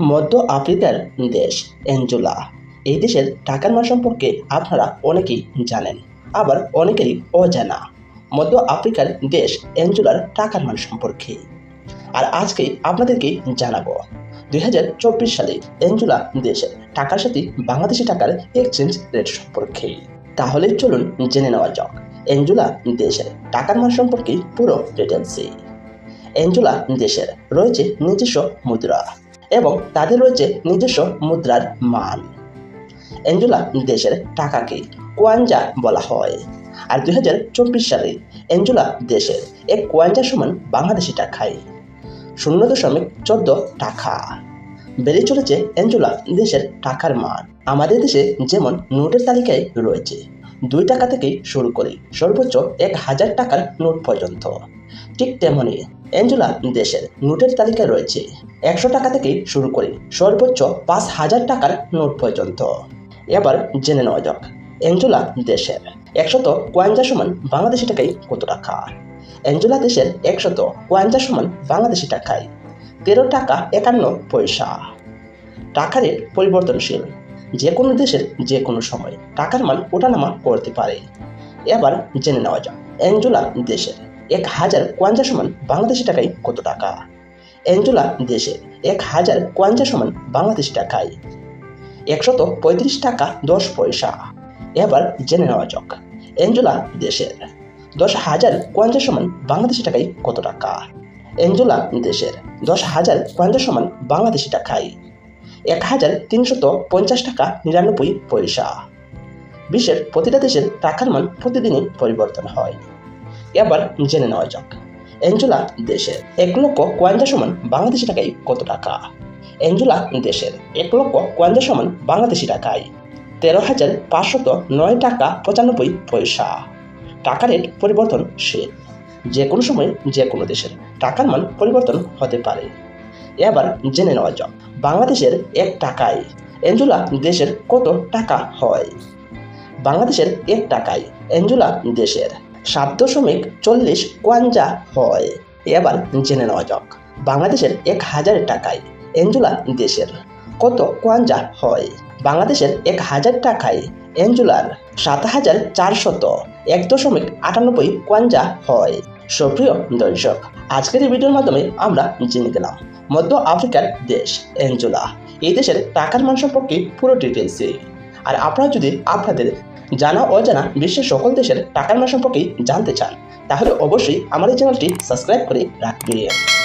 মধ্য আফ্রিকার দেশ অ্যাঞ্জোলা এই দেশের টাকার মান সম্পর্কে আপনারা অনেকেই জানেন, আবার অনেকেরই অজানা। মধ্য আফ্রিকার দেশ অ্যাঞ্জোলার টাকার মান সম্পর্কে। আর আজকে আপনাদেরকে জানাব, দুই হাজার চব্বিশ সালে অ্যাঞ্জোলা দেশের টাকার সাথে বাংলাদেশি টাকার এক্সচেঞ্জ রেট সম্পর্কে। তাহলে চলুন জেনে নেওয়া যাক অ্যাঞ্জোলা দেশের টাকার মান সম্পর্কে পুরো ডিটেলসে অ্যাঞ্জোলা দেশের রয়েছে নিজস্ব মুদ্রা। এবং তাদের রয়েছে নিজস্ব মুদ্রার মান। অ্যাঞ্জোলা দেশের টাকাকে কোয়াঞ্জা বলা হয়। আর দুই হাজার চব্বিশ সালে অ্যাঞ্জোলা দেশের এক কোয়াঞ্জা সমান বাংলাদেশি টাকায় শূন্য দশমিক চোদ্দ টাকা। বেড়ে চলেছে অ্যাঞ্জোলা দেশের টাকার মান। আমাদের দেশে যেমন নোটের তালিকায় রয়েছে, দুই টাকা থেকে শুরু করে সর্বোচ্চ এক হাজার টাকার নোট পর্যন্ত। ঠিক তেমনি অ্যাঞ্জোলা দেশের নোটের তালিকায় রয়েছে। একশো টাকা থেকে শুরু করে। সর্বোচ্চ পাঁচ হাজার টাকার নোট পর্যন্ত। এবার জেনে নেওয়া যাক। অ্যাঞ্জেলা দেশের একশত কোয়াঞ্জা সমান বাংলাদেশি টাকায় কত টাকা? অ্যাঞ্জেলা দেশের একশত কোয়াঞ্জা সমান বাংলাদেশি টাকায় তেরো টাকা একান্ন পয়সা। টাকা রেট পরিবর্তনশীল। যে কোনো দেশের যে কোনো সময় টাকার মান ওঠানামা করতে পারে। এবার জেনে নেওয়া যাক। অ্যাঞ্জোলা দেশের এক হাজার কোয়াঞ্জা সমান বাংলাদেশি টাকায় কত টাকা? অ্যাঞ্জোলা দেশের এক হাজার কোয়াঞ্জা সমান বাংলাদেশি টাকায় একশত পঁয়ত্রিশ টাকা দশ পয়সা। এবার জেনে নেওয়া যাক, অ্যাঞ্জোলা দেশের দশ হাজার কোয়াঞ্জা সমান বাংলাদেশি টাকায় কত টাকা? অ্যাঞ্জোলা দেশের দশ হাজার কোয়াঞ্জা সমান বাংলাদেশি টাকায় এক হাজার তিনশত পঞ্চাশ টাকা নিরানব্বই পয়সা। বিশ্বের প্রতিটা দেশের টাকার মান প্রতিদিনই পরিবর্তন হয়। এবার জেনে নেওয়া যাক। অ্যাঞ্জোলা দেশের এক লক্ষ কোয়াঞ্জা সমান বাংলাদেশি টাকায় কত টাকা? অ্যাঞ্জোলা দেশের এক লক্ষ কোয়াঞ্জা সমান বাংলাদেশি টাকায় তেরো হাজার পাঁচশত নয় টাকা পঁচানব্বই পয়সা। টাকা রেট পরিবর্তনশীল। যে কোনো সময় যে কোনো দেশের টাকার মান পরিবর্তন হতে পারে। এবার জেনে নেওয়া যাক বাংলাদেশের এক টাকায় অ্যাঞ্জোলা দেশের কত টাকা হয়? বাংলাদেশের এক টাকায় অ্যাঞ্জোলা দেশের সাত দশমিক চল্লিশ কোয়াঞ্জা হয়। এবার জেনে নেওয়া যাক। বাংলাদেশের এক হাজার টাকায় অ্যাঞ্জোলা দেশের কত কোয়াঞ্জা হয়? বাংলাদেশের এক হাজার টাকায় অ্যাঞ্জোলার সাত হাজার চারশত এক দশমিক আটানব্বই কোয়াঞ্জা হয়। সুপ্রিয় দর্শক, আজকের এই ভিডিওর মাধ্যমে আমরা জেনে গেলাম, মধ্য আফ্রিকার দেশ অ্যাঞ্জোলা এই দেশের টাকার মান সম্পর্কে পুরো ডিটেলসে আর আপনারা যদি আপনাদের জানা অজানা বিশ্বের সকল দেশের টাকার মান সম্পর্কে জানতে চান, তাহলে অবশ্যই আমাদের চ্যানেলটি সাবস্ক্রাইব করে রাখবেন